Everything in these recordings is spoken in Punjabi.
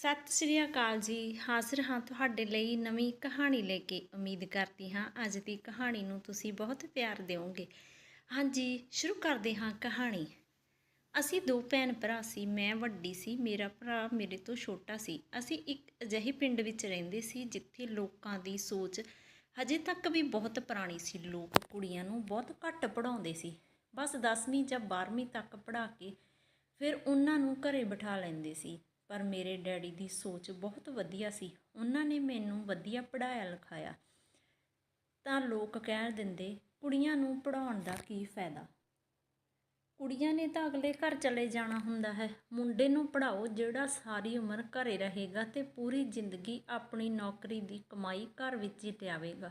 ਸਤਿ ਸ਼੍ਰੀ ਅਕਾਲ ਜੀ। ਹਾਜ਼ਰ ਹਾਂ ਤੁਹਾਡੇ ਲਈ ਨਵੀਂ ਕਹਾਣੀ ਲੈ ਕੇ ਉਮੀਦ ਕਰਦੀ ਹਾਂ। ਅੱਜ ਦੀ ਕਹਾਣੀ ਨੂੰ ਤੁਸੀਂ ਬਹੁਤ ਪਿਆਰ ਦਿਓਗੇ। ਹਾਂਜੀ, ਸ਼ੁਰੂ ਕਰਦੇ ਹਾਂ ਕਹਾਣੀ। ਅਸੀਂ ਦੋ ਭੈਣ ਭਰਾ ਸੀ। ਮੈਂ ਵੱਡੀ ਸੀ, ਮੇਰਾ ਭਰਾ ਮੇਰੇ ਤੋਂ ਛੋਟਾ ਸੀ। ਅਸੀਂ ਇੱਕ ਅਜਿਹੇ ਪਿੰਡ ਵਿੱਚ ਰਹਿੰਦੇ ਸੀ ਜਿੱਥੇ ਲੋਕਾਂ ਦੀ ਸੋਚ ਹਜੇ ਤੱਕ ਵੀ ਬਹੁਤ ਪੁਰਾਣੀ ਸੀ। ਲੋਕ ਕੁੜੀਆਂ ਨੂੰ ਬਹੁਤ ਘੱਟ ਪੜਾਉਂਦੇ ਸੀ। ਬਸ 10ਵੀਂ ਜਾਂ 12ਵੀਂ ਤੱਕ ਪੜ੍ਹਾ ਕੇ ਫਿਰ ਉਹਨਾਂ ਨੂੰ ਘਰੇ ਬਿਠਾ ਲੈਂਦੇ ਸੀ। ਪਰ ਮੇਰੇ ਡੈਡੀ ਦੀ ਸੋਚ ਬਹੁਤ ਵਧੀਆ ਸੀ। ਉਹਨਾਂ ਨੇ ਮੈਨੂੰ ਵਧੀਆ ਪੜ੍ਹਾਇਆ ਲਿਖਾਇਆ। ਤਾਂ ਲੋਕ ਕਹਿ ਦਿੰਦੇ, ਕੁੜੀਆਂ ਨੂੰ ਪੜਾਉਣ ਦਾ ਕੀ ਫਾਇਦਾ? ਕੁੜੀਆਂ ਨੇ ਤਾਂ ਅਗਲੇ ਘਰ ਚਲੇ ਜਾਣਾ ਹੁੰਦਾ ਹੈ। ਮੁੰਡੇ ਨੂੰ ਪੜਾਓ ਜਿਹੜਾ ਸਾਰੀ ਉਮਰ ਘਰੇ ਰਹੇਗਾ ਤੇ ਪੂਰੀ ਜ਼ਿੰਦਗੀ ਆਪਣੀ ਨੌਕਰੀ ਦੀ ਕਮਾਈ ਘਰ ਵਿੱਚ ਹੀ ਲਿਆਵੇਗਾ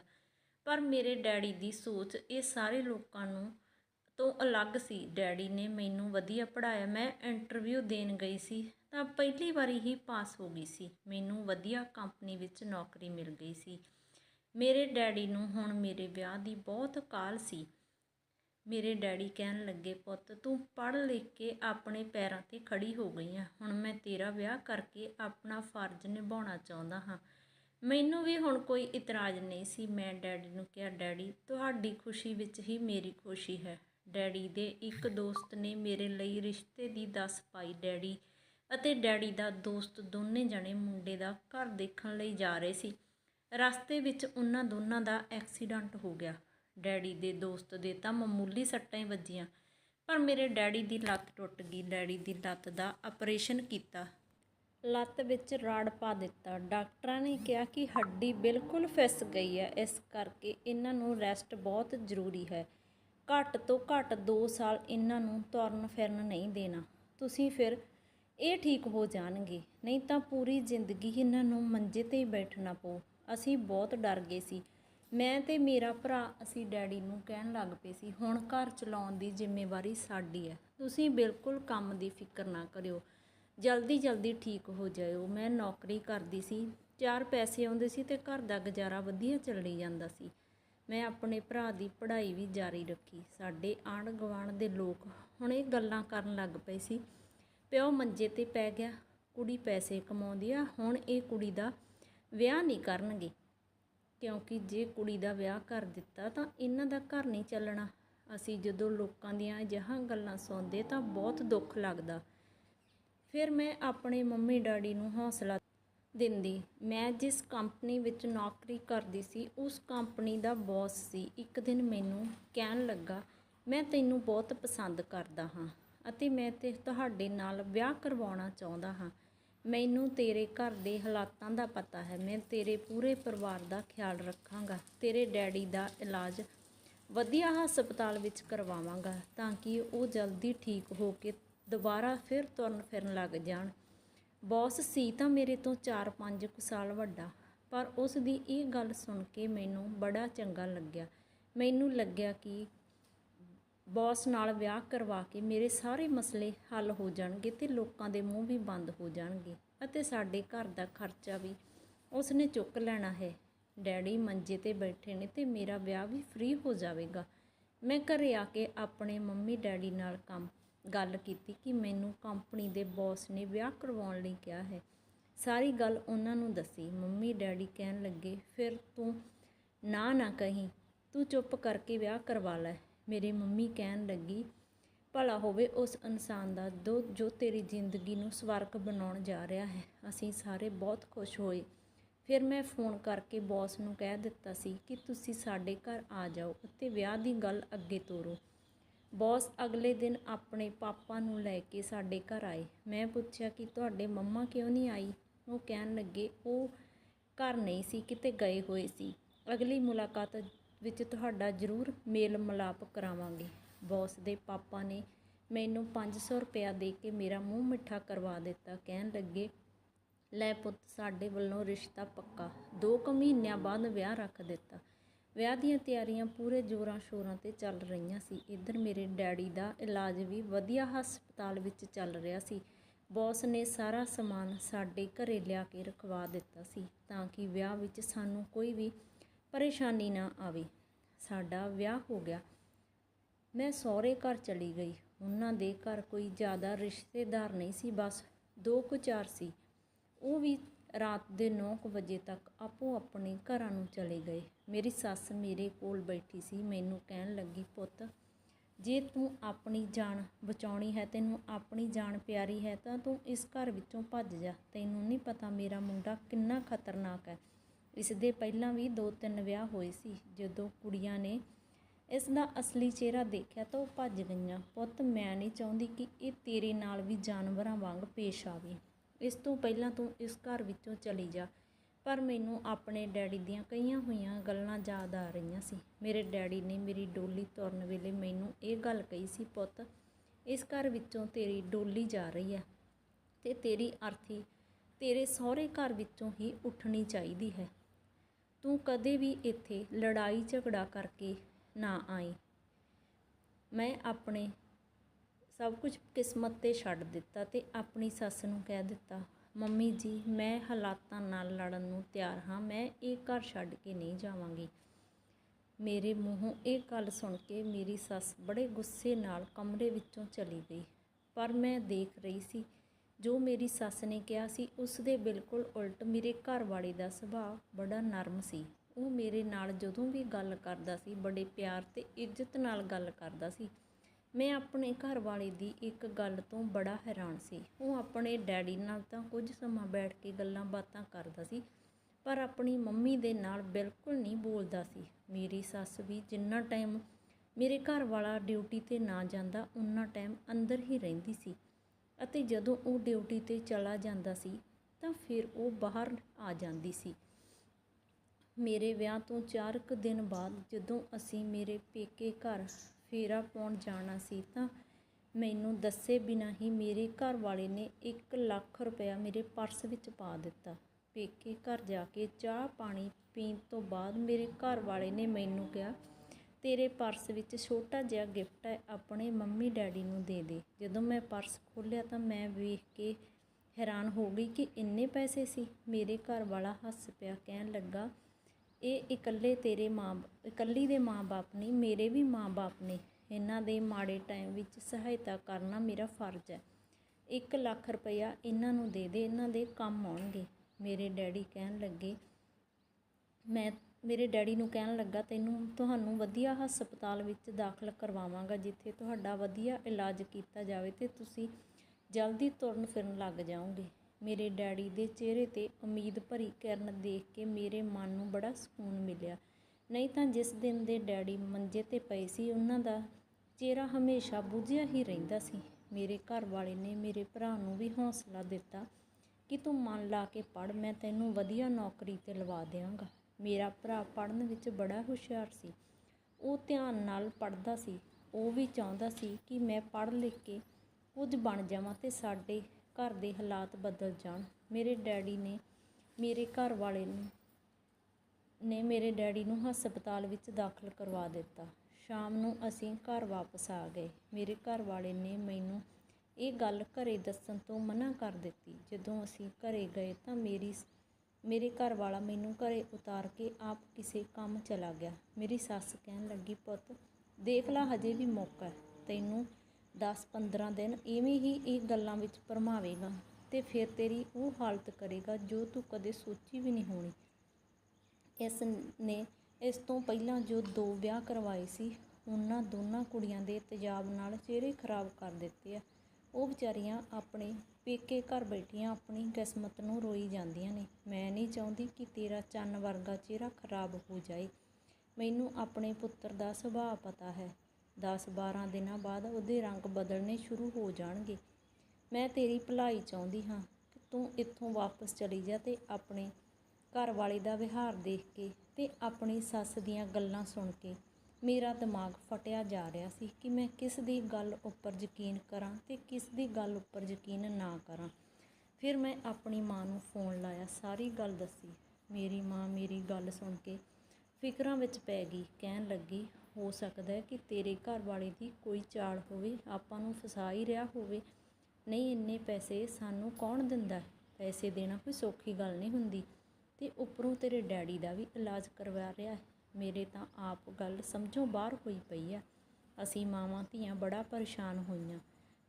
ਪਰ ਮੇਰੇ ਡੈਡੀ ਦੀ ਸੋਚ ਇਹ ਸਾਰੇ ਲੋਕਾਂ ਨੂੰ ਤੋਂ ਅਲੱਗ ਸੀ। ਡੈਡੀ ਨੇ ਮੈਨੂੰ ਵਧੀਆ ਪੜਾਇਆ ਮੈਂ ਇੰਟਰਵਿਊ ਦੇਣ ਗਈ ਸੀ। ਤਾਂ ਪਹਿਲੀ ਵਾਰੀ ਹੀ ਪਾਸ ਹੋ ਗਈ ਸੀ। ਮੈਨੂੰ ਵਧੀਆ ਕੰਪਨੀ ਵਿੱਚ ਨੌਕਰੀ ਮਿਲ ਗਈ ਸੀ। ਮੇਰੇ ਡੈਡੀ ਨੂੰ ਹੁਣ ਮੇਰੇ ਵਿਆਹ ਦੀ ਬਹੁਤ ਕਾਲ ਸੀ। ਮੇਰੇ ਡੈਡੀ ਕਹਿਣ ਲੱਗੇ, ਪੁੱਤ, ਤੂੰ ਪੜ੍ਹ ਲਿਖ ਕੇ ਆਪਣੇ ਪੈਰਾਂ ਤੇ ਖੜੀ ਹੋ ਗਈ ਆ। ਹੁਣ ਮੈਂ ਤੇਰਾ ਵਿਆਹ ਕਰਕੇ ਆਪਣਾ ਫਰਜ਼ ਨਿਭਾਉਣਾ ਚਾਹੁੰਦਾ ਹਾਂ। ਮੈਨੂੰ ਵੀ ਹੁਣ ਕੋਈ ਇਤਰਾਜ਼ ਨਹੀਂ ਸੀ। ਮੈਂ ਡੈਡੀ ਨੂੰ ਕਿਹਾ, ਡੈਡੀ, ਤੁਹਾਡੀ ਖੁਸ਼ੀ ਵਿੱਚ ਹੀ ਮੇਰੀ ਖੁਸ਼ੀ ਹੈ। ਡੈਡੀ ਦੇ ਇੱਕ ਦੋਸਤ ਨੇ ਮੇਰੇ ਲਈ ਰਿਸ਼ਤੇ ਦੀ ਦੱਸ ਪਾਈ। ਡੈਡੀ ਅਤੇ ਡੈਡੀ ਦਾ ਦੋਸਤ ਦੋਨੇ ਜਣੇ ਮੁੰਡੇ ਦਾ ਘਰ ਦੇਖਣ ਲਈ ਜਾ ਰਹੇ ਸੀ। ਰਸਤੇ ਵਿੱਚ ਉਹਨਾਂ ਦੋਨਾਂ ਦਾ ਐਕਸੀਡੈਂਟ ਹੋ ਗਿਆ। ਡੈਡੀ ਦੇ ਦੋਸਤ ਦੇ ਤਾਂ ਮਾਮੂਲੀ ਸੱਟਾਂ ਹੀ ਵੱਜੀਆਂ, ਪਰ ਮੇਰੇ ਡੈਡੀ ਦੀ ਲੱਤ ਟੁੱਟ ਗਈ। ਡੈਡੀ ਦੀ ਲੱਤ ਦਾ ਆਪਰੇਸ਼ਨ ਕੀਤਾ। ਲੱਤ ਵਿੱਚ ਰਾੜ ਪਾ ਦਿੱਤਾ। ਡਾਕਟਰਾਂ ਨੇ ਕਿਹਾ ਕਿ ਹੱਡੀ ਬਿਲਕੁਲ ਫਿਸ ਗਈ ਹੈ। ਇਸ ਕਰਕੇ ਇਹਨਾਂ ਨੂੰ ਰੈਸਟ ਬਹੁਤ ਜ਼ਰੂਰੀ ਹੈ। ਘੱਟ ਤੋਂ ਘੱਟ 2 ਸਾਲ ਇਹਨਾਂ ਨੂੰ ਤੁਰਨ ਫਿਰਨ ਨਹੀਂ ਦੇਣਾ। ਤੁਸੀਂ ਫਿਰ ਇਹ ਠੀਕ ਹੋ ਜਾਣਗੇ। ਨਹੀਂ ਤਾਂ ਪੂਰੀ ਜ਼ਿੰਦਗੀ ਇਹਨਾਂ ਨੂੰ ਮੰਜੇ ਤੇ ਹੀ ਬੈਠਣਾ ਪਊ। ਅਸੀਂ ਬਹੁਤ ਡਰ ਗਏ ਸੀ। ਮੈਂ ਤੇ ਮੇਰਾ ਭਰਾ ਅਸੀਂ ਡੈਡੀ ਨੂੰ ਕਹਿਣ ਲੱਗ ਪਏ ਸੀ, ਹੁਣ ਘਰ ਚਲਾਉਣ ਦੀ ਜ਼ਿੰਮੇਵਾਰੀ ਸਾਡੀ ਹੈ। ਤੁਸੀਂ ਬਿਲਕੁਲ ਕੰਮ ਦੀ ਫਿਕਰ ਨਾ ਕਰਿਓ। ਜਲਦੀ ਜਲਦੀ ਠੀਕ ਹੋ ਜਾਇਓ। ਮੈਂ ਨੌਕਰੀ ਕਰਦੀ ਸੀ। ਚਾਰ ਪੈਸੇ ਆਉਂਦੇ ਸੀ ਤੇ ਘਰ ਦਾ ਗੁਜ਼ਾਰਾ ਵਧੀਆ ਚੱਲੀ ਜਾਂਦਾ ਸੀ। ਮੈਂ ਆਪਣੇ ਭਰਾ ਦੀ ਪੜ੍ਹਾਈ ਵੀ ਜਾਰੀ ਰੱਖੀ। ਸਾਡੇ ਆਂਢ ਗੁਆਂਢ ਦੇ ਲੋਕ ਹੁਣ ਇਹ ਗੱਲਾਂ ਕਰਨ ਲੱਗ ਪਏ ਸੀ। ਪਿਓ ਮੰਜੇ ਤੇ ਪੈ ਗਿਆ, ਕੁੜੀ ਪੈਸੇ ਕਮਾਉਂਦੀ ਆ, ਹੁਣ ਇਹ ਕੁੜੀ ਦਾ ਵਿਆਹ ਨਹੀਂ ਕਰਨਗੇ। ਕਿਉਂਕਿ ਜੇ ਕੁੜੀ ਦਾ ਵਿਆਹ ਕਰ ਦਿੱਤਾ ਤਾਂ ਇਹਨਾਂ ਦਾ ਘਰ ਨਹੀਂ ਚੱਲਣਾ। ਅਸੀਂ ਜਦੋਂ ਲੋਕਾਂ ਦੀਆਂ ਅਜਿਹੀਆਂ ਗੱਲਾਂ ਸੁਣਦੇ ਤਾਂ ਬਹੁਤ ਦੁੱਖ ਲੱਗਦਾ। ਫਿਰ ਮੈਂ ਆਪਣੇ ਮੰਮੀ ਡੈਡੀ ਨੂੰ ਹੌਸਲਾ ਦਿੰਦੀ। ਮੈਂ ਜਿਸ ਕੰਪਨੀ ਵਿੱਚ ਨੌਕਰੀ ਕਰਦੀ ਸੀ, ਉਸ ਕੰਪਨੀ ਦਾ ਬੌਸ ਸੀ। ਇੱਕ ਦਿਨ ਮੈਨੂੰ ਕਹਿਣ ਲੱਗਾ, ਮੈਂ ਤੈਨੂੰ ਬਹੁਤ ਪਸੰਦ ਕਰਦਾ ਹਾਂ। ਅਤੇ ਮੈਂ ਤੇ ਤੁਹਾਡੇ ਨਾਲ ਵਿਆਹ ਕਰਵਾਉਣਾ ਚਾਹੁੰਦਾ ਹਾਂ। ਮੈਨੂੰ ਤੇਰੇ ਘਰ ਦੇ ਹਾਲਾਤਾਂ ਦਾ ਪਤਾ ਹੈ। ਮੈਂ ਤੇਰੇ ਪੂਰੇ ਪਰਿਵਾਰ ਦਾ ਖਿਆਲ ਰੱਖਾਂਗਾ। ਤੇਰੇ ਡੈਡੀ ਦਾ ਇਲਾਜ ਵਧੀਆ ਹਸਪਤਾਲ ਵਿੱਚ ਕਰਵਾਵਾਂਗਾ ਤਾਂ ਕਿ ਉਹ ਜਲਦੀ ਠੀਕ ਹੋ ਕੇ ਦੁਬਾਰਾ ਫਿਰ ਤੁਰਨ ਫਿਰਨ ਲੱਗ ਜਾਣ। ਬੌਸ ਸੀ ਤਾਂ ਮੇਰੇ ਤੋਂ 4-5 ਕੁ ਸਾਲ ਵੱਡਾ, ਪਰ ਉਸ ਦੀ ਇਹ ਗੱਲ ਸੁਣ ਕੇ ਮੈਨੂੰ ਬੜਾ ਚੰਗਾ ਲੱਗਿਆ। ਮੈਨੂੰ ਲੱਗਿਆ ਕਿ ਬੌਸ ਨਾਲ ਵਿਆਹ ਕਰਵਾ ਕੇ ਮੇਰੇ ਸਾਰੇ ਮਸਲੇ ਹੱਲ ਹੋ ਜਾਣਗੇ ਤੇ ਲੋਕਾਂ ਦੇ ਮੂੰਹ ਵੀ ਬੰਦ ਹੋ ਜਾਣਗੇ ਅਤੇ ਸਾਡੇ ਘਰ ਦਾ ਖਰਚਾ ਵੀ ਉਸ ਨੇ ਚੁੱਕ ਲੈਣਾ ਹੈ। ਡੈਡੀ ਮੰਜੇ ਤੇ ਬੈਠੇ ਨੇ ਤੇ ਮੇਰਾ ਵਿਆਹ ਵੀ ਫ੍ਰੀ ਹੋ ਜਾਵੇਗਾ। ਮੈਂ ਘਰੇ ਆ ਕੇ ਆਪਣੇ ਮੰਮੀ ਡੈਡੀ ਨਾਲ ਕੰਮ, ਗੱਲ ਕੀਤੀ ਕਿ ਮੈਨੂੰ ਕੰਪਨੀ ਦੇ ਬੌਸ ਨੇ ਵਿਆਹ ਕਰਵਾਉਣ ਲਈ ਕਿਹਾ ਹੈ। ਸਾਰੀ ਗੱਲ ਉਹਨਾਂ ਨੂੰ ਦੱਸੀ। ਮੰਮੀ ਡੈਡੀ ਕਹਿਣ ਲੱਗੇ, ਫਿਰ ਤੂੰ ਨਾ ਨਾ ਕਹੀਂ, ਤੂੰ ਚੁੱਪ ਕਰਕੇ ਵਿਆਹ ਕਰਵਾ ਲੈ। ਮੇਰੀ ਮੰਮੀ ਕਹਿਣ ਲੱਗੀ, ਭਲਾ ਹੋਵੇ ਉਸ ਇਨਸਾਨ ਦਾ ਦੋ, ਜੋ ਤੇਰੀ ਜ਼ਿੰਦਗੀ ਨੂੰ ਸਵਰਗ ਬਣਾਉਣ ਜਾ ਰਿਹਾ ਹੈ। ਅਸੀਂ ਸਾਰੇ ਬਹੁਤ ਖੁਸ਼ ਹੋਏ। ਫਿਰ ਮੈਂ ਫੋਨ ਕਰਕੇ ਬੌਸ ਨੂੰ ਕਹਿ ਦਿੱਤਾ ਸੀ ਕਿ ਤੁਸੀਂ ਸਾਡੇ ਘਰ ਆ ਜਾਓ ਅਤੇ ਵਿਆਹ ਦੀ ਗੱਲ ਅੱਗੇ ਤੋਰੋ। ਬੌਸ ਅਗਲੇ ਦਿਨ ਆਪਣੇ ਪਾਪਾ ਨੂੰ ਲੈ ਕੇ ਸਾਡੇ ਘਰ ਆਏ। ਮੈਂ ਪੁੱਛਿਆ ਕਿ ਤੁਹਾਡੇ ਮੰਮਾ ਕਿਉਂ ਨਹੀਂ ਆਈ? ਉਹ ਕਹਿਣ ਲੱਗੇ, ਉਹ ਘਰ ਨਹੀਂ ਸੀ, ਕਿਤੇ ਗਏ ਹੋਏ ਸੀ। ਅਗਲੀ ਮੁਲਾਕਾਤ ਵਿੱਚ ਤੁਹਾਡਾ ਜ਼ਰੂਰ ਮੇਲ ਮਿਲਾਪ ਕਰਾਵਾਂਗੇ। ਬੌਸ ਦੇ ਪਾਪਾ ਨੇ ਮੈਨੂੰ 500 ਰੁਪਇਆ ਦੇ ਕੇ ਮੇਰਾ ਮੂੰਹ ਮਿੱਠਾ ਕਰਵਾ ਦਿੱਤਾ। ਕਹਿਣ ਲੱਗੇ, ਲੈ ਪੁੱਤ, ਸਾਡੇ ਵੱਲੋਂ ਰਿਸ਼ਤਾ ਪੱਕਾ। 2 ਕੁ ਮਹੀਨਿਆਂ ਬਾਅਦ ਵਿਆਹ ਰੱਖ ਦਿੱਤਾ। ਵਿਆਹ ਦੀਆਂ ਤਿਆਰੀਆਂ ਪੂਰੇ ਜ਼ੋਰਾਂ ਸ਼ੋਰਾਂ ਤੇ ਚੱਲ ਰਹੀਆਂ ਸੀ। ਇੱਧਰ ਮੇਰੇ ਡੈਡੀ ਦਾ ਇਲਾਜ ਵੀ ਵਧੀਆ ਹਸਪਤਾਲ ਵਿੱਚ ਚੱਲ ਰਿਹਾ ਸੀ। ਬੌਸ ਨੇ ਸਾਰਾ ਸਮਾਨ ਸਾਡੇ ਘਰੇ ਲਿਆ ਕੇ ਰਖਵਾ ਦਿੱਤਾ ਸੀ ਤਾਂ ਕਿ ਵਿਆਹ ਵਿੱਚ ਸਾਨੂੰ ਕੋਈ ਵੀ ਪਰੇਸ਼ਾਨੀ ਨਾ ਆਵੇ। ਸਾਡਾ ਵਿਆਹ ਹੋ ਗਿਆ। ਮੈਂ ਸਹੁਰੇ ਘਰ ਚਲੀ ਗਈ। ਉਹਨਾਂ ਦੇ ਘਰ ਕੋਈ ਜ਼ਿਆਦਾ ਰਿਸ਼ਤੇਦਾਰ ਨਹੀਂ ਸੀ, ਬਸ ਦੋ ਕੁ ਚਾਰ ਸੀ। ਉਹ ਵੀ ਰਾਤ ਦੇ 9 ਵਜੇ ਤੱਕ ਆਪੋ ਆਪਣੇ ਘਰਾਂ ਨੂੰ ਚਲੇ ਗਏ। ਮੇਰੀ ਸੱਸ ਮੇਰੇ ਕੋਲ ਬੈਠੀ ਸੀ। ਮੈਨੂੰ ਕਹਿਣ ਲੱਗੀ, ਪੁੱਤ, ਜੇ ਤੂੰ ਆਪਣੀ ਜਾਨ ਬਚਾਉਣੀ ਹੈ, ਤੈਨੂੰ ਆਪਣੀ ਜਾਨ ਪਿਆਰੀ ਹੈ, ਤਾਂ ਤੂੰ ਇਸ ਘਰ ਵਿੱਚੋਂ ਭੱਜ ਜਾ। ਤੈਨੂੰ ਨਹੀਂ ਪਤਾ ਮੇਰਾ ਮੁੰਡਾ ਕਿੰਨਾ ਖਤਰਨਾਕ ਹੈ। ਇਸ ਦੇ ਪਹਿਲਾਂ ਵੀ ਦੋ ਤਿੰਨ ਵਿਆਹ ਹੋਏ ਸੀ, ਜਦੋਂ ਕੁੜੀਆਂ ਨੇ ਇਸ ਦਾ ਅਸਲੀ ਚਿਹਰਾ ਦੇਖਿਆ ਤਾਂ ਉਹ ਭੱਜ ਗਈਆਂ। ਪੁੱਤ, ਮੈਂ ਨਹੀਂ ਚਾਹੁੰਦੀ ਕਿ ਇਹ ਤੇਰੇ ਨਾਲ ਵੀ ਜਾਨਵਰਾਂ ਵਾਂਗ ਪੇਸ਼ ਆਵੇ। ਇਸ ਤੋਂ ਪਹਿਲਾਂ ਤੂੰ ਇਸ ਘਰ ਵਿੱਚੋਂ ਚਲੀ ਜਾ। ਪਰ ਮੈਨੂੰ ਆਪਣੇ ਡੈਡੀ ਦੀਆਂ ਕਈਆਂ ਹੋਈਆਂ ਗੱਲਾਂ ਯਾਦ ਆ ਰਹੀਆਂ ਸੀ। ਮੇਰੇ ਡੈਡੀ ਨੇ ਮੇਰੀ ਡੋਲੀ ਤੁਰਨ ਵੇਲੇ ਮੈਨੂੰ ਇਹ ਗੱਲ ਕਹੀ ਸੀ, ਪੁੱਤ, ਇਸ ਘਰ ਵਿੱਚੋਂ ਤੇਰੀ ਡੋਲੀ ਜਾ ਰਹੀ ਹੈ ਤੇ ਤੇਰੀ ਅਰਥੀ ਤੇਰੇ ਸਹੁਰੇ ਘਰ ਵਿੱਚੋਂ ਹੀ ਉੱਠਣੀ ਚਾਹੀਦੀ ਹੈ। ਤੂੰ ਕਦੇ ਵੀ ਇੱਥੇ ਲੜਾਈ ਝਗੜਾ ਕਰਕੇ ਨਾ ਆਈ। ਮੈਂ ਆਪਣੇ ਸਭ ਕੁਝ ਕਿਸਮਤ ਤੇ ਛੱਡ ਦਿੱਤਾ ਅਤੇ ਆਪਣੀ ਸੱਸ ਨੂੰ ਕਹਿ ਦਿੱਤਾ, ਮੰਮੀ ਜੀ, ਮੈਂ ਹਾਲਾਤਾਂ ਨਾਲ ਲੜਨ ਨੂੰ ਤਿਆਰ ਹਾਂ, ਮੈਂ ਇਹ ਘਰ ਛੱਡ ਕੇ ਨਹੀਂ ਜਾਵਾਂਗੀ। ਮੇਰੇ ਮੂੰਹੋਂ ਇਹ ਗੱਲ ਸੁਣ ਕੇ ਮੇਰੀ ਸੱਸ ਬੜੇ ਗੁੱਸੇ ਨਾਲ ਕਮਰੇ ਵਿੱਚੋਂ ਚਲੀ ਗਈ, ਪਰ ਮੈਂ ਦੇਖ ਰਹੀ ਸੀ ਜੋ ਮੇਰੀ ਸੱਸ ਨੇ ਕਿਹਾ ਸੀ, ਉਸ ਦੇ ਬਿਲਕੁਲ ਉਲਟ ਮੇਰੇ ਘਰ ਵਾਲੇ ਦਾ ਸੁਭਾਅ ਬੜਾ ਨਰਮ ਸੀ। ਉਹ ਮੇਰੇ ਨਾਲ ਜਦੋਂ ਵੀ ਗੱਲ ਕਰਦਾ ਸੀ, ਬੜੇ ਪਿਆਰ ਤੇ ਇੱਜ਼ਤ ਨਾਲ ਗੱਲ ਕਰਦਾ ਸੀ। ਮੈਂ ਆਪਣੇ ਘਰ ਵਾਲੇ ਦੀ ਇੱਕ ਗੱਲ ਤੋਂ ਬੜਾ ਹੈਰਾਨ ਸੀ। ਉਹ ਆਪਣੇ ਡੈਡੀ ਨਾਲ ਤਾਂ ਕੁਝ ਸਮਾਂ ਬੈਠ ਕੇ ਗੱਲਾਂ ਬਾਤਾਂ ਕਰਦਾ ਸੀ, ਪਰ ਆਪਣੀ ਮੰਮੀ ਦੇ ਨਾਲ ਬਿਲਕੁਲ ਨਹੀਂ ਬੋਲਦਾ ਸੀ। ਮੇਰੀ ਸੱਸ ਵੀ ਜਿੰਨਾ ਟਾਈਮ ਮੇਰੇ ਘਰ ਵਾਲਾ ਡਿਊਟੀ ਤੇ ਨਾ ਜਾਂਦਾ ਉਨਾ ਟਾਈਮ ਅੰਦਰ ਹੀ ਰਹਿੰਦੀ ਸੀ। ਅਤੇ ਜਦੋਂ ਉਹ ਡਿਊਟੀ ਤੇ ਚਲਾ ਜਾਂਦਾ ਸੀ, ਤਾਂ ਫਿਰ ਉਹ ਬਾਹਰ ਆ ਜਾਂਦੀ ਸੀ। ਮੇਰੇ ਵਿਆਹ ਤੋਂ ਚਾਰ ਕੁ ਦਿਨ ਬਾਅਦ ਜਦੋਂ ਅਸੀਂ ਮੇਰੇ ਪੇਕੇ ਘਰ ਫੇਰਾ ਪਾਉਣ ਜਾਣਾ ਸੀ, ਤਾਂ ਮੈਨੂੰ ਦੱਸੇ ਬਿਨਾਂ ਹੀ ਮੇਰੇ ਘਰ ਵਾਲੇ ਨੇ 1 ਲੱਖ ਰੁਪਇਆ ਮੇਰੇ ਪਰਸ ਵਿੱਚ ਪਾ ਦਿੱਤਾ। ਪੇਕੇ ਘਰ ਜਾ ਕੇ ਚਾਹ ਪਾਣੀ ਪੀਣ ਤੋਂ ਬਾਅਦ ਮੇਰੇ ਘਰ ਵਾਲੇ ਨੇ ਮੈਨੂੰ ਕਿਹਾ ਤੇਰੇ ਪਰਸ ਵਿੱਚ ਛੋਟਾ ਜਿਹਾ ਗਿਫਟ ਹੈ, ਆਪਣੇ ਮੰਮੀ ਡੈਡੀ ਨੂੰ ਦੇ ਦੇ। ਜਦੋਂ ਮੈਂ ਪਰਸ ਖੋਲ੍ਹਿਆ ਤਾਂ ਮੈਂ ਵੇਖ ਕੇ ਹੈਰਾਨ ਹੋ ਗਈ ਕਿ ਇੰਨੇ ਪੈਸੇ ਸੀ। ਮੇਰੇ ਘਰ ਵਾਲਾ ਹੱਸ ਪਿਆ, ਕਹਿਣ ਲੱਗਾ, ਇਹ ਇਕੱਲੇ ਤੇਰੇ ਮਾਂ ਇਕੱਲੀ ਦੇ ਮਾਂ-ਬਾਪ ਨਹੀਂ, ਮੇਰੇ ਵੀ ਮਾਂ-ਬਾਪ ਨੇ। ਇਹਨਾਂ ਦੇ ਮਾੜੇ ਟਾਈਮ ਵਿੱਚ ਸਹਾਇਤਾ ਕਰਨਾ ਮੇਰਾ ਫਰਜ਼ ਹੈ। 1 ਲੱਖ ਰੁਪਇਆ ਇਹਨਾਂ ਨੂੰ ਦੇ ਦੇ, ਇਹਨਾਂ ਦੇ ਕੰਮ ਆਉਣਗੇ। ਮੇਰੇ ਡੈਡੀ ਕਹਿਣ ਲੱਗੇ, ਮੈਂ ਮੇਰੇ ਡੈਡੀ ਨੂੰ ਕਹਿਣ ਲੱਗਾ, ਤੈਨੂੰ, ਤੁਹਾਨੂੰ ਵਧੀਆ ਹਸਪਤਾਲ ਵਿੱਚ ਦਾਖਲ ਕਰਵਾਵਾਂਗਾ, ਜਿੱਥੇ ਤੁਹਾਡਾ ਵਧੀਆ ਇਲਾਜ ਕੀਤਾ ਜਾਵੇ ਅਤੇ ਤੁਸੀਂ ਜਲਦੀ ਤੁਰਨ ਫਿਰਨ ਲੱਗ ਜਾਓਗੇ। ਮੇਰੇ ਡੈਡੀ ਦੇ ਚਿਹਰੇ ਤੇ ਉਮੀਦ ਭਰੀ ਕਿਰਨ ਦੇਖ ਕੇ ਮੇਰੇ ਮਨ ਨੂੰ ਬੜਾ ਸਕੂਨ ਮਿਲਿਆ। ਨਹੀਂ ਤਾਂ ਜਿਸ ਦਿਨ ਦੇ ਡੈਡੀ ਮੰਜੇ ਤੇ ਪਏ ਸੀ, ਉਹਨਾਂ ਦਾ ਚਿਹਰਾ ਹਮੇਸ਼ਾ ਬੁਝਿਆ ਹੀ ਰਹਿੰਦਾ ਸੀ। ਮੇਰੇ ਘਰ ਵਾਲੇ ਨੇ ਮੇਰੇ ਭਰਾ ਨੂੰ ਵੀ ਹੌਸਲਾ ਦਿੱਤਾ ਕਿ ਤੂੰ ਮਨ ਲਾ ਕੇ ਪੜ ਮੈਂ ਤੈਨੂੰ ਵਧੀਆ ਨੌਕਰੀ ਤੇ ਲਵਾ ਦਿਆਂਗਾ। ਮੇਰਾ ਭਰਾ ਪੜ੍ਹਨ ਵਿੱਚ ਬੜਾ ਹੁਸ਼ਿਆਰ ਸੀ। ਉਹ ਧਿਆਨ ਨਾਲ ਪੜ੍ਹਦਾ ਸੀ। ਉਹ ਵੀ ਚਾਹੁੰਦਾ ਸੀ ਕਿ ਮੈਂ ਪੜ੍ਹ ਲਿਖ ਕੇ ਕੁਝ ਬਣ ਜਾਵਾਂ ਅਤੇ ਸਾਡੇ ਘਰ ਦੇ ਹਾਲਾਤ ਬਦਲ ਜਾਣ। ਮੇਰੇ ਡੈਡੀ ਨੇ ਮੇਰੇ ਘਰ ਵਾਲੇ ਨੂੰ, ਨੇ ਮੇਰੇ ਡੈਡੀ ਨੂੰ ਹਸਪਤਾਲ ਵਿੱਚ ਦਾਖਲ ਕਰਵਾ ਦਿੱਤਾ। ਸ਼ਾਮ ਨੂੰ ਅਸੀਂ ਘਰ ਵਾਪਸ ਆ ਗਏ। ਮੇਰੇ ਘਰ ਵਾਲੇ ਨੇ ਮੈਨੂੰ ਇਹ ਗੱਲ ਘਰੇ ਦੱਸਣ ਤੋਂ ਮਨਾ ਕਰ ਦਿੱਤੀ। ਜਦੋਂ ਅਸੀਂ ਘਰੇ ਗਏ ਤਾਂ ਮੇਰੀ ਮੇਰੇ ਘਰ ਵਾਲਾ ਮੈਨੂੰ ਘਰੇ ਉਤਾਰ ਕੇ ਆਪ ਕਿਸੇ ਕੰਮ ਚਲਾ ਗਿਆ। ਮੇਰੀ ਸੱਸ ਕਹਿਣ ਲੱਗੀ, ਪੁੱਤ, ਦੇਖ ਲੈ, ਹਜੇ ਵੀ ਮੌਕਾ ਤੈਨੂੰ 10-15 ਦਿਨ ਇਵੇਂ ਹੀ ਇਹ ਗੱਲਾਂ ਵਿੱਚ ਭਰਮਾਵੇਗਾ ਤੇ ਫਿਰ ਤੇਰੀ ਉਹ ਹਾਲਤ ਕਰੇਗਾ ਜੋ ਤੂੰ ਕਦੇ ਸੋਚੀ ਵੀ ਨਹੀਂ ਹੋਣੀ। ਇਸ ਨੇ ਇਸ ਤੋਂ ਪਹਿਲਾਂ ਜੋ ਦੋ ਵਿਆਹ ਕਰਵਾਏ ਸੀ, ਉਹਨਾਂ ਦੋਨਾਂ ਕੁੜੀਆਂ ਦੇ ਤੇਜ਼ਾਬ ਨਾਲ ਚਿਹਰੇ ਖਰਾਬ ਕਰ ਦਿੱਤੇ ਆ। ਉਹ ਵਿਚਾਰੀਆਂ ਆਪਣੇ ਪੇਕੇ ਘਰ ਬੈਠੀਆਂ ਆਪਣੀ ਕਿਸਮਤ ਨੂੰ ਰੋਈ ਜਾਂਦੀਆਂ ਨੇ। ਮੈਂ ਨਹੀਂ ਚਾਹੁੰਦੀ ਕਿ ਤੇਰਾ ਚੰਨ ਵਰਗਾ ਚਿਹਰਾ ਖਰਾਬ ਹੋ ਜਾਏ। ਮੈਨੂੰ ਆਪਣੇ ਪੁੱਤਰ ਦਾ ਸੁਭਾਅ ਪਤਾ ਹੈ। 10-12 ਦਿਨਾਂ ਬਾਅਦ ਉਹਦੇ ਰੰਗ ਬਦਲਣੇ ਸ਼ੁਰੂ ਹੋ ਜਾਣਗੇ। ਮੈਂ ਤੇਰੀ ਭਲਾਈ ਚਾਹੁੰਦੀ ਹਾਂ ਕਿ ਤੂੰ ਇੱਥੋਂ ਵਾਪਸ ਚਲੀ ਜਾ ਤੇ ਆਪਣੇ ਘਰ ਵਾਲੇ ਦਾ ਵਿਹਾਰ ਦੇਖ ਕੇ ਤੇ ਆਪਣੀ ਸੱਸ ਦੀਆਂ ਗੱਲਾਂ ਸੁਣ ਕੇ ਮੇਰਾ ਦਿਮਾਗ ਫਟਿਆ ਜਾ ਰਿਹਾ ਸੀ ਕਿ ਮੈਂ ਕਿਸ ਦੀ ਗੱਲ ਉੱਪਰ ਯਕੀਨ ਕਰਾਂ ਤੇ ਕਿਸ ਦੀ ਗੱਲ ਉੱਪਰ ਯਕੀਨ ਨਾ ਕਰਾਂ। ਫਿਰ ਮੈਂ ਆਪਣੀ ਮਾਂ ਨੂੰ ਫੋਨ ਲਾਇਆ, ਸਾਰੀ ਗੱਲ ਦੱਸੀ। ਮੇਰੀ ਮਾਂ ਮੇਰੀ ਗੱਲ ਸੁਣ ਕੇ ਫਿਕਰਾਂ ਵਿੱਚ ਪੈ ਗਈ, ਕਹਿਣ ਲੱਗੀ, ਹੋ ਸਕਦਾ ਹੈ ਕਿ ਤੇਰੇ ਘਰ ਵਾਲੇ ਦੀ ਕੋਈ ਚਾਲ ਹੋਵੇ, ਆਪਾਂ ਨੂੰ ਫਸਾ ਹੀ ਰਿਹਾ ਹੋਵੇ। ਨਹੀਂ, ਇੰਨੇ ਪੈਸੇ ਸਾਨੂੰ ਕੌਣ ਦਿੰਦਾ ਪੈਸੇ ਦੇਣਾ ਕੋਈ ਸੌਖੀ ਗੱਲ ਨਹੀਂ ਹੁੰਦੀ ਤੇ ਉੱਪਰੋਂ ਤੇਰੇ ਡੈਡੀ ਦਾ ਵੀ ਇਲਾਜ ਕਰਵਾ ਰਿਹਾ ਹੈ। ਮੇਰੇ ਤਾਂ ਆਪ ਗੱਲ ਸਮਝੋਂ ਬਾਹਰ ਹੋਈ ਪਈ ਆ। ਅਸੀਂ ਮਾਵਾਂ ਧੀਆਂ ਬੜਾ ਪਰੇਸ਼ਾਨ ਹੋਈਆਂ।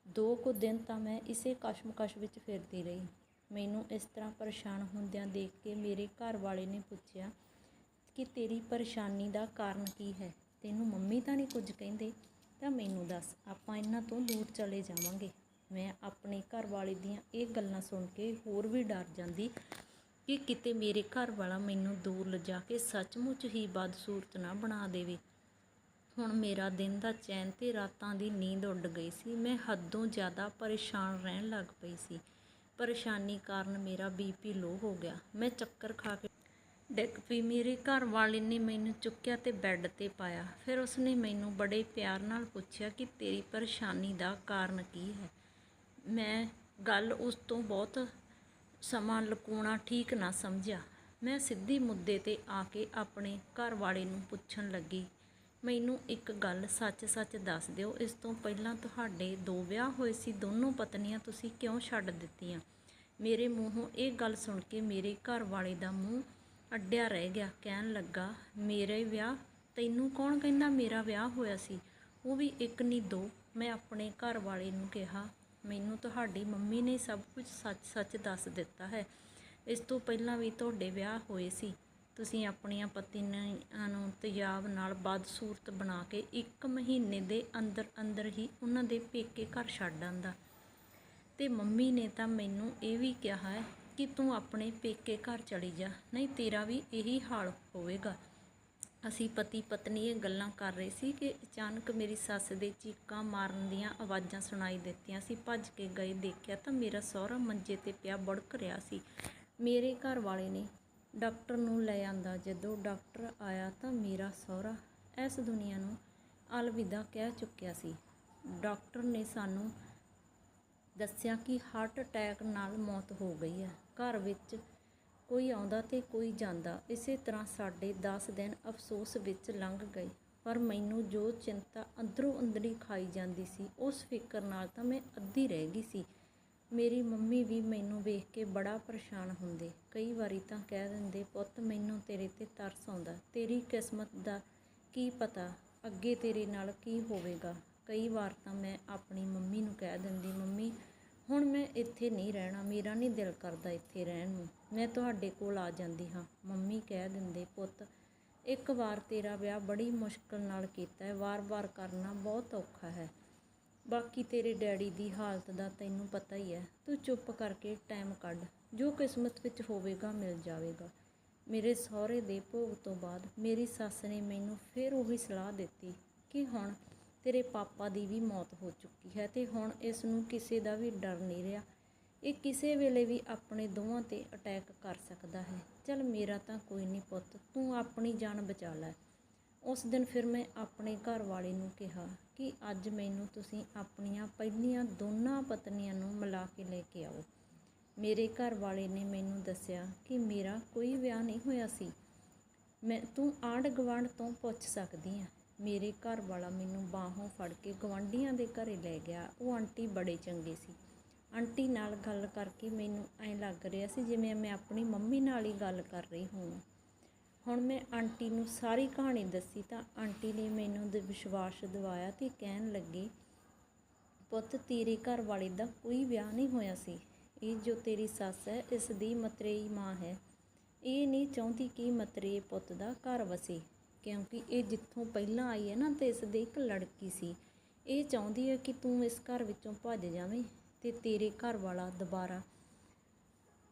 ਦੋ ਕੁ ਦਿਨ ਤਾਂ ਮੈਂ ਇਸੇ ਕਸ਼ਮਕਸ਼ ਵਿੱਚ ਫਿਰਦੀ ਰਹੀ। ਮੈਨੂੰ ਇਸ ਤਰ੍ਹਾਂ ਪਰੇਸ਼ਾਨ ਹੁੰਦਿਆਂ ਦੇਖ ਕੇ ਮੇਰੇ ਘਰ ਵਾਲੇ ਨੇ ਪੁੱਛਿਆ ਕਿ ਤੇਰੀ ਪਰੇਸ਼ਾਨੀ ਦਾ ਕਾਰਨ ਕੀ ਹੈ? ਤੈਨੂੰ ਮੰਮੀ ਤਾਂ ਨਹੀਂ ਕੁਝ ਕਹਿੰਦੇ? ਤਾਂ ਮੈਨੂੰ ਦੱਸ, ਆਪਾਂ ਇਹਨਾਂ ਤੋਂ ਦੂਰ ਚਲੇ ਜਾਵਾਂਗੇ। ਮੈਂ ਆਪਣੇ ਘਰ ਵਾਲੇ ਦੀਆਂ ਇਹ ਗੱਲਾਂ ਸੁਣ ਕੇ ਹੋਰ ਵੀ ਡਰ ਜਾਂਦੀ ਕਿ ਕਿਤੇ ਮੇਰੇ ਘਰ ਵਾਲਾ ਮੈਨੂੰ ਦੂਰ ਲਿਜਾ ਕੇ ਸੱਚਮੁੱਚ ਹੀ ਬਦਸੂਰਤ ਨਾ ਬਣਾ ਦੇਵੇ। ਹੁਣ ਮੇਰਾ ਦਿਨ ਦਾ ਚੈਨ ਤੇ ਰਾਤਾਂ ਦੀ ਨੀਂਦ ਉੱਡ ਗਈ ਸੀ। ਮੈਂ ਹੱਦੋਂ ਜ਼ਿਆਦਾ ਪਰੇਸ਼ਾਨ ਰਹਿਣ ਲੱਗ ਪਈ ਸੀ। ਪਰੇਸ਼ਾਨੀ ਕਾਰਨ ਮੇਰਾ ਬੀਪੀ ਲੋ ਹੋ ਗਿਆ। ਮੈਂ ਚੱਕਰ ਖਾ ਕੇ ਡਿੱਗ ਪਈ। ਮੇਰੇ ਘਰ ਵਾਲੇ ਨੇ ਮੈਨੂੰ ਚੁੱਕਿਆ ਤੇ ਬੈੱਡ ਤੇ ਪਾਇਆ। ਫਿਰ ਉਸਨੇ ਮੈਨੂੰ ਬੜੇ ਪਿਆਰ ਨਾਲ ਪੁੱਛਿਆ ਕਿ ਤੇਰੀ ਪਰੇਸ਼ਾਨੀ ਦਾ ਕਾਰਨ ਕੀ ਹੈ? ਮੈਂ ਗੱਲ ਉਸ ਤੋਂ ਬਹੁਤ ਸਮਾਂ ਲੁਕਾਉਣਾ ਠੀਕ ਨਾ ਸਮਝਿਆ। ਮੈਂ ਸਿੱਧੀ ਮੁੱਦੇ ਤੇ ਆ ਕੇ ਆਪਣੇ ਘਰ ਵਾਲੇ ਨੂੰ ਪੁੱਛਣ ਲੱਗੀ, ਮੈਨੂੰ ਇੱਕ ਗੱਲ ਸੱਚ-ਸੱਚ ਦੱਸ ਦਿਓ, ਇਸ ਤੋਂ ਪਹਿਲਾਂ ਤੁਹਾਡੇ ਦੋ ਵਿਆਹ ਹੋਏ ਸੀ, ਦੋਨੋਂ ਪਤਨੀਆਂ ਤੁਸੀਂ ਕਿਉਂ ਛੱਡ ਦਿੱਤੀਆਂ? ਮੇਰੇ ਮੂੰਹੋਂ ਇਹ ਗੱਲ ਸੁਣ ਕੇ ਮੇਰੇ ਘਰ ਵਾਲੇ ਦਾ ਮੂੰਹ ਅੱਡਿਆ ਰਹਿ ਗਿਆ, ਕਹਿਣ ਲੱਗਾ, ਮੇਰੇ ਵਿਆਹ? ਤੈਨੂੰ ਕੌਣ ਕਹਿੰਦਾ ਮੇਰਾ ਵਿਆਹ ਹੋਇਆ ਸੀ? ਉਹ ਵੀ ਇੱਕ ਨਹੀਂ ਦੋ ਮੈਂ ਆਪਣੇ ਘਰ ਵਾਲੇ ਨੂੰ ਕਿਹਾ ਮੈਨੂੰ ਤੁਹਾਡੀ ਮੰਮੀ ਨੇ ਸਭ ਕੁਝ ਸੱਚ-ਸੱਚ ਦੱਸ ਦਿੱਤਾ ਹੈ। ਇਸ ਤੋਂ ਪਹਿਲਾਂ ਵੀ ਤੁਹਾਡੇ ਵਿਆਹ ਹੋਏ ਸੀ। ਤੁਸੀਂ ਆਪਣੀਆਂ ਪਤਨੀਆਂ ਨੂੰ ਤੇਜ਼ਾਬ ਨਾਲ ਬਦਸੂਰਤ ਬਣਾ ਕੇ ਇੱਕ ਮਹੀਨੇ ਦੇ ਅੰਦਰ ਅੰਦਰ ਹੀ ਉਹਨਾਂ ਦੇ ਪੇਕੇ ਘਰ ਛੱਡ ਆਂਦਾ। ਤੇ ਮੰਮੀ ਨੇ ਤਾਂ ਮੈਨੂੰ ਇਹ ਵੀ ਕਿਹਾ ਹੈ ਕਿ ਤੂੰ ਆਪਣੇ ਪੇਕੇ ਘਰ ਚਲੀ ਜਾ, ਨਹੀਂ ਤੇਰਾ ਵੀ ਇਹੀ ਹਾਲ ਹੋਵੇਗਾ। ਅਸੀਂ ਪਤੀ ਪਤਨੀ ਇਹ ਗੱਲਾਂ ਕਰ ਰਹੇ ਸੀ ਕਿ ਅਚਾਨਕ ਮੇਰੀ ਸੱਸ ਦੇ ਚੀਕਾਂ ਮਾਰਨ ਦੀਆਂ ਆਵਾਜ਼ਾਂ ਸੁਣਾਈ ਦਿੱਤੀਆਂ ਸੀ, ਭੱਜ ਕੇ ਗਏ ਦੇਖਿਆ ਤਾਂ ਮੇਰਾ ਸਹੁਰਾ ਮੰਜੇ ਤੇ ਪਿਆ ਬੜਕ ਰਿਹਾ ਸੀ। ਮੇਰੇ ਘਰ ਵਾਲੇ ਨੇ ਡਾਕਟਰ ਨੂੰ ਲੈ ਆਂਦਾ, ਜਦੋਂ ਡਾਕਟਰ ਆਇਆ ਤਾਂ ਮੇਰਾ ਸਹੁਰਾ ਇਸ ਦੁਨੀਆ ਨੂੰ ਅਲਵਿਦਾ ਕਹਿ ਚੁੱਕਿਆ ਸੀ। ਡਾਕਟਰ ਨੇ ਸਾਨੂੰ ਦੱਸਿਆ ਕਿ ਹਾਰਟ ਅਟੈਕ ਨਾਲ ਮੌਤ ਹੋ ਗਈ ਹੈ। ਘਰ ਵਿੱਚ ਕੋਈ ਆਉਂਦਾ ਤੇ ਕੋਈ ਜਾਂਦਾ, ਇਸੇ ਤਰ੍ਹਾਂ ਸਾਡੇ 10 ਦਿਨ ਅਫਸੋਸ ਵਿੱਚ ਲੰਘ ਗਏ। ਪਰ ਮੈਨੂੰ ਜੋ ਚਿੰਤਾ ਅੰਦਰੋਂ ਅੰਦਰੀ ਖਾਈ ਜਾਂਦੀ ਸੀ, ਉਸ ਫਿਕਰ ਨਾਲ ਤਾਂ ਮੈਂ ਅੱਧੀ ਰਹਿ ਗਈ ਸੀ। ਮੇਰੀ ਮੰਮੀ ਵੀ ਮੈਨੂੰ ਵੇਖ ਕੇ ਬੜਾ ਪਰੇਸ਼ਾਨ ਹੁੰਦੇ। ਕਈ ਵਾਰੀ ਤਾਂ ਕਹਿ ਦਿੰਦੇ, ਪੁੱਤ, ਮੈਨੂੰ ਤੇਰੇ ਤੇ ਤਰਸ ਆਉਂਦਾ। ਤੇਰੀ ਕਿਸਮਤ ਦਾ ਕੀ ਪਤਾ? ਅੱਗੇ ਤੇਰੇ ਨਾਲ ਕੀ ਹੋਵੇਗਾ? ਕਈ ਵਾਰ ਤਾਂ ਮੈਂ ਆਪਣੀ ਮੰਮੀ ਨੂੰ ਕਹਿ ਦਿੰਦੀ, ਮੰਮੀ ਹੁਣ ਮੈਂ ਇੱਥੇ ਨਹੀਂ ਰਹਿਣਾ, ਮੇਰਾ ਨਹੀਂ ਦਿਲ ਕਰਦਾ ਇੱਥੇ ਰਹਿਣ ਨੂੰ। ਮੈਂ ਤੁਹਾਡੇ ਕੋਲ ਆ ਜਾਂਦੀ ਹਾਂ। ਮੰਮੀ ਕਹਿ ਦਿੰਦੇ, ਪੁੱਤ, ਇੱਕ ਵਾਰ ਤੇਰਾ ਵਿਆਹ ਬੜੀ ਮੁਸ਼ਕਲ ਨਾਲ ਕੀਤਾ ਹੈ। ਵਾਰ-ਵਾਰ ਕਰਨਾ ਬਹੁਤ ਔਖਾ ਹੈ। ਬਾਕੀ ਤੇਰੇ ਡੈਡੀ ਦੀ ਹਾਲਤ ਦਾ ਤੈਨੂੰ ਪਤਾ ਹੀ ਹੈ। ਤੂੰ ਚੁੱਪ ਕਰਕੇ ਟਾਈਮ ਕੱਢ। ਜੋ ਕਿਸਮਤ ਵਿੱਚ ਹੋਵੇਗਾ, ਮਿਲ ਜਾਵੇਗਾ। ਮੇਰੇ ਸਹੁਰੇ ਦੇ ਭੋਗ ਤੋਂ ਬਾਅਦ ਮੇਰੀ ਸੱਸ ਨੇ ਮੈਨੂੰ ਫਿਰ ਉਹੀ ਸਲਾਹ ਦਿੱਤੀ ਕਿ ਹੁਣ ਤੇਰੇ ਪਾਪਾ ਦੀ ਵੀ ਮੌਤ ਹੋ ਚੁੱਕੀ ਹੈ ਤੇ ਹੁਣ ਇਸ ਨੂੰ ਕਿਸੇ ਦਾ ਵੀ ਡਰ ਨਹੀਂ ਰਿਹਾ। ਇਹ ਕਿਸੇ ਵੇਲੇ ਵੀ ਆਪਣੇ ਦੋਵਾਂ ਤੇ ਅਟੈਕ ਕਰ ਸਕਦਾ ਹੈ। ਚਲ ਮੇਰਾ ਤਾਂ ਕੋਈ ਨਹੀਂ ਪੁੱਤ, ਤੂੰ ਆਪਣੀ ਜਾਨ ਬਚਾ ਲੈ। ਉਸ ਦਿਨ ਫਿਰ ਮੈਂ ਆਪਣੇ ਘਰ ਵਾਲੇ ਨੂੰ ਕਿਹਾ ਕਿ ਅੱਜ ਮੈਨੂੰ ਤੁਸੀਂ ਆਪਣੀਆਂ ਪਹਿਲੀਆਂ ਦੋਨਾਂ ਪਤਨੀਆਂ ਨੂੰ ਮਿਲਾ ਕੇ ਲੈ ਕੇ ਆਓ। ਮੇਰੇ ਘਰ ਵਾਲੇ ਨੇ ਮੈਨੂੰ ਦੱਸਿਆ ਕਿ ਮੇਰਾ ਕੋਈ ਵਿਆਹ ਨਹੀਂ ਹੋਇਆ ਸੀ। ਮੈਂ, ਤੂੰ ਆਂਢ ਗੁਆਂਢ ਤੋਂ ਪੁੱਛ ਸਕਦੀ ਆ। ਮੇਰੇ ਘਰ ਵਾਲਾ ਮੈਨੂੰ ਬਾਹੋਂ ਫੜ ਕੇ ਗਵਾਂਢੀਆਂ ਦੇ ਘਰੇ ਲੈ ਗਿਆ। ਉਹ ਆਂਟੀ ਬੜੇ ਚੰਗੇ ਸੀ। ਆਂਟੀ ਨਾਲ ਗੱਲ ਕਰਕੇ ਮੈਨੂੰ ਐਂ ਲੱਗ ਰਿਹਾ ਸੀ ਜਿਵੇਂ ਮੈਂ ਆਪਣੀ ਮੰਮੀ ਨਾਲ ਹੀ ਗੱਲ ਕਰ ਰਹੀ ਹਾਂ ਹੁਣ ਮੈਂ ਆਂਟੀ ਨੂੰ ਸਾਰੀ ਕਹਾਣੀ ਦੱਸੀ ਤਾਂ ਆਂਟੀ ਨੇ ਮੈਨੂੰ ਦੇ ਵਿਸ਼ਵਾਸ ਦਿਵਾਇਆ ਤੇ ਕਹਿਣ ਲੱਗੀ, ਪੁੱਤ, ਤੇਰੇ ਘਰ ਵਾਲੇ ਦਾ ਕੋਈ ਵਿਆਹ ਨਹੀਂ ਹੋਇਆ ਸੀ। ਇਹ ਜੋ ਤੇਰੀ ਸੱਸ ਹੈ, ਇਸ ਦੀ ਮਤਰੇਈ ਮਾਂ ਹੈ। ਇਹ ਨਹੀਂ ਚਾਹੁੰਦੀ ਕਿ ਮਤਰੇ ਪੁੱਤ ਦਾ ਘਰ ਵਸੇ। ਕਿਉਂਕਿ ਇਹ ਜਿੱਥੋਂ ਪਹਿਲਾਂ ਆਈ ਹੈ ਨਾ ਤੇ ਇਸ ਦੇ ਇੱਕ ਲੜਕੀ ਸੀ। ਇਹ ਚਾਹੁੰਦੀ ਹੈ ਕਿ ਤੂੰ ਇਸ ਘਰ ਵਿੱਚੋਂ ਭੱਜ ਜਾਵੇਂ ਤੇ ਤੇਰੇ ਘਰ ਵਾਲਾ ਦੁਬਾਰਾ,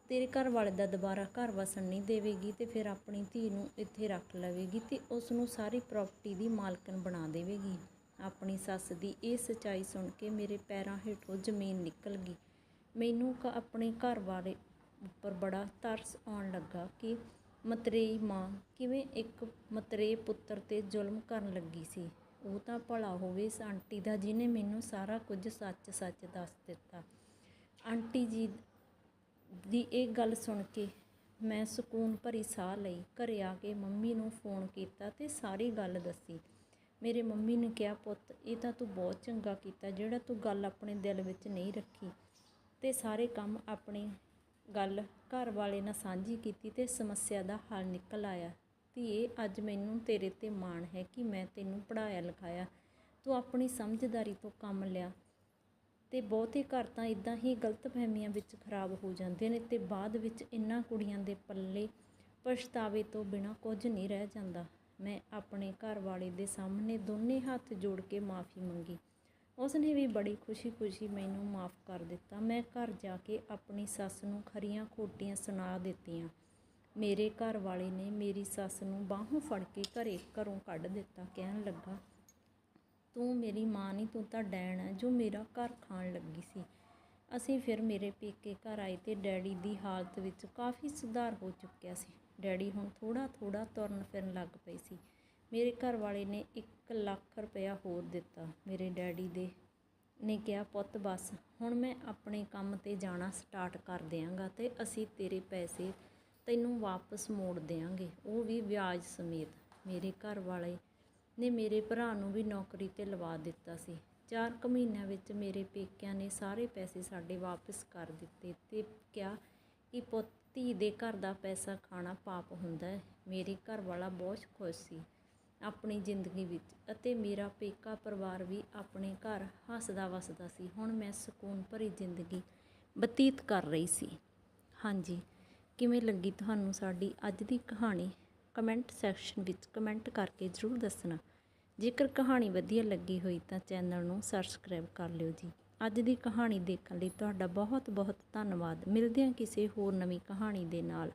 ਤੇਰੇ ਘਰ ਵਾਲੇ ਦਾ ਦੁਬਾਰਾ ਘਰ ਵਸਣ ਨਹੀਂ ਦੇਵੇਗੀ ਤੇ ਫਿਰ ਆਪਣੀ ਧੀ ਨੂੰ ਇੱਥੇ ਰੱਖ ਲਵੇਗੀ ਤੇ ਉਸ ਨੂੰ ਸਾਰੀ ਪ੍ਰਾਪਰਟੀ ਦੀ ਮਾਲਕਨ ਬਣਾ ਦੇਵੇਗੀ। ਆਪਣੀ ਸੱਸ ਦੀ ਇਹ ਸਚਾਈ ਸੁਣ ਕੇ ਮੇਰੇ ਪੈਰਾਂ ਹੇਠੋਂ ਜ਼ਮੀਨ ਨਿਕਲ ਗਈ। ਮੈਨੂੰ ਕ- ਆਪਣੇ ਘਰ ਵਾਲੇ ਉੱਪਰ ਬੜਾ ਤਰਸ ਆਉਣ ਲੱਗਾ ਕਿ ਮਤਰੇਈ ਮਾਂ ਕਿਵੇਂ ਇੱਕ ਮਤਰੇ ਪੁੱਤਰ ਤੇ ਜ਼ੁਲਮ ਕਰਨ ਲੱਗੀ ਸੀ? ਉਹ ਤਾਂ ਭਲਾ ਹੋਵੇ, ਇਸ ਆਂਟੀ ਦਾ ਜਿਹਨੇ ਮੈਨੂੰ ਸਾਰਾ ਕੁਝ ਸੱਚ-ਸੱਚ ਦੱਸ ਦਿੱਤਾ। ਆਂਟੀ ਜੀ ਦੀ ਇਹ ਗੱਲ ਸੁਣ ਕੇ ਮੈਂ ਸਕੂਨ ਭਰੀ ਸਾਹ ਲਈ। ਘਰੇ ਆ ਕੇ ਮੰਮੀ ਨੂੰ ਫੋਨ ਕੀਤਾ ਤੇ ਸਾਰੀ ਗੱਲ ਦੱਸੀ। ਮੇਰੇ ਮੰਮੀ ਨੇ ਕਿਹਾ, ਪੁੱਤ, ਇਹ ਤਾਂ ਤੂੰ ਬਹੁਤ ਚੰਗਾ ਕੀਤਾ ਜਿਹੜਾ ਤੂੰ ਗੱਲ ਆਪਣੇ ਦਿਲ ਵਿੱਚ ਨਹੀਂ ਰੱਖੀ ਤੇ ਸਾਰੇ ਕੰਮ ਆਪਣੇ ਗੱਲ ਘਰ ਵਾਲੇ ਨਾਲ ਸਾਂਝੀ ਕੀਤੀ ਤੇ ਸਮੱਸਿਆ ਦਾ ਹੱਲ ਨਿਕਲ ਆਇਆ। ਧੀਏ, ਅੱਜ ਮੈਨੂੰ ਤੇਰੇ ਤੇ ਮਾਣ ਹੈ ਕਿ ਮੈਂ ਤੈਨੂੰ ਪੜਾਇਆ ਲਿਖਾਇਆ। ਤੂੰ ਆਪਣੀ ਸਮਝਦਾਰੀ ਤੋਂ ਕੰਮ ਲਿਆ ਤੇ ਬਹੁਤੇ ਘਰ ਤਾਂ ਇਦਾਂ ਹੀ ਗਲਤਫਹਿਮੀਆਂ ਵਿੱਚ ਖਰਾਬ ਹੋ ਜਾਂਦੇ ਨੇ ਤੇ ਬਾਅਦ ਵਿੱਚ ਇਨ੍ਹਾਂ ਕੁੜੀਆਂ ਦੇ ਪੱਲੇ ਪਛਤਾਵੇ ਤੋਂ ਬਿਨਾਂ ਕੁਝ ਨਹੀਂ ਰਹਿ ਜਾਂਦਾ। ਮੈਂ ਆਪਣੇ ਘਰ ਵਾਲੇ ਦੇ ਸਾਹਮਣੇ ਦੋਨੇ ਹੱਥ ਜੋੜ ਕੇ ਮਾਫੀ ਮੰਗੀ। ਉਸ ਨੇ ਵੀ ਬੜੀ ਖੁਸ਼ੀ-ਖੁਸ਼ੀ ਮੈਨੂੰ ਮਾਫ ਕਰ ਦਿੱਤਾ। ਮੈਂ ਘਰ ਜਾ ਕੇ ਆਪਣੀ ਸੱਸ ਨੂੰ ਖਰੀਆਂ ਖੋਟੀਆਂ ਸੁਣਾ ਦਿੱਤੀਆਂ। ਮੇਰੇ ਘਰ ਵਾਲੇ ਨੇ ਮੇਰੀ ਸੱਸ ਨੂੰ ਬਾਹੋਂ ਫੜ ਕੇ ਘਰੇ ਘਰੋਂ ਕੱਢ ਦਿੱਤਾ। ਕਹਿਣ ਲੱਗਾ, ਤੂੰ ਮੇਰੀ ਮਾਂ ਨਹੀਂ ਤੂੰ ਤਾਂ ਡੈਣ ਹੈ ਜੋ ਮੇਰਾ ਘਰ ਖਾਣ ਲੱਗੀ ਸੀ। ਅਸੀਂ ਫਿਰ ਮੇਰੇ ਪੇਕੇ ਘਰ ਆਏ ਤੇ ਡੈਡੀ ਦੀ ਹਾਲਤ ਵਿੱਚ ਕਾਫੀ ਸੁਧਾਰ ਹੋ ਚੁੱਕਿਆ ਸੀ। ਡੈਡੀ ਹੁਣ ਥੋੜ੍ਹਾ ਥੋੜ੍ਹਾ ਤੁਰਨ ਫਿਰਨ ਲੱਗ ਪਏ ਸੀ। ਮੇਰੇ ਘਰ ਵਾਲੇ ਨੇ ਇੱਕ ਲੱਖ ਰੁਪਇਆ ਹੋਰ ਦਿੱਤਾ। ਮੇਰੇ ਡੈਡੀ ਦੇ ਨੇ ਕਿਹਾ, ਪੁੱਤ ਬਸ, ਹੁਣ ਮੈਂ ਆਪਣੇ ਕੰਮ ਤੇ ਜਾਣਾ ਸਟਾਰਟ ਕਰ ਦਿਆਂਗਾ ਅਤੇ ਅਸੀਂ ਤੇਰੇ ਪੈਸੇ ਤੈਨੂੰ ਵਾਪਸ ਮੋੜ ਦਿਆਂਗੇ। ਉਹ ਵੀ ਵਿਆਜ ਸਮੇਤ ਮੇਰੇ ਘਰ ਵਾਲੇ ਨੇ ਮੇਰੇ ਭਰਾ ਨੂੰ ਵੀ ਨੌਕਰੀ ਤੇ ਲਵਾ ਦਿੱਤਾ ਸੀ। ਚਾਰ ਕੁ ਮਹੀਨਿਆਂ ਵਿੱਚ ਮੇਰੇ ਪੇਕਿਆਂ ਨੇ ਸਾਰੇ ਪੈਸੇ ਸਾਡੇ ਵਾਪਸ ਕਰ ਦਿੱਤੇ ਤੇ ਕਿਹਾ ਕਿ ਪੁੱਤ, ਧੀ ਦੇ ਘਰ ਦਾ ਪੈਸਾ ਖਾਣਾ ਪਾਪ ਹੁੰਦਾ ਹੈ। ਮੇਰੇ ਘਰ ਵਾਲਾ ਬਹੁਤ ਖੁਸ਼ ਸੀ। ਆਪਣੀ ਜ਼ਿੰਦਗੀ ਵਿੱਚ ਅਤੇ ਮੇਰਾ ਪੇਕਾ ਪਰਿਵਾਰ ਵੀ ਆਪਣੇ ਘਰ ਹੱਸਦਾ ਵੱਸਦਾ ਸੀ। ਹੁਣ ਮੈਂ ਸਕੂਨ ਭਰੀ ਜ਼ਿੰਦਗੀ ਬਤੀਤ ਕਰ ਰਹੀ ਸੀ। ਹਾਂਜੀ, ਕਿਵੇਂ ਲੱਗੀ ਤੁਹਾਨੂੰ ਸਾਡੀ ਅੱਜ ਦੀ ਕਹਾਣੀ? ਕਮੈਂਟ ਸੈਕਸ਼ਨ ਵਿੱਚ ਕਮੈਂਟ ਕਰਕੇ ਜ਼ਰੂਰ ਦੱਸਣਾ। ਜੇਕਰ ਕਹਾਣੀ ਵਧੀਆ ਲੱਗੀ ਹੋਈ ਤਾਂ ਚੈਨਲ ਨੂੰ ਸਬਸਕ੍ਰਾਈਬ ਕਰ ਲਿਓ ਜੀ। ਅੱਜ ਦੀ ਕਹਾਣੀ ਦੇਖਣ ਲਈ ਤੁਹਾਡਾ ਬਹੁਤ ਬਹੁਤ ਧੰਨਵਾਦ। ਮਿਲਦੇ ਹਾਂ ਕਿਸੇ ਹੋਰ ਨਵੀਂ ਕਹਾਣੀ ਦੇ ਨਾਲ।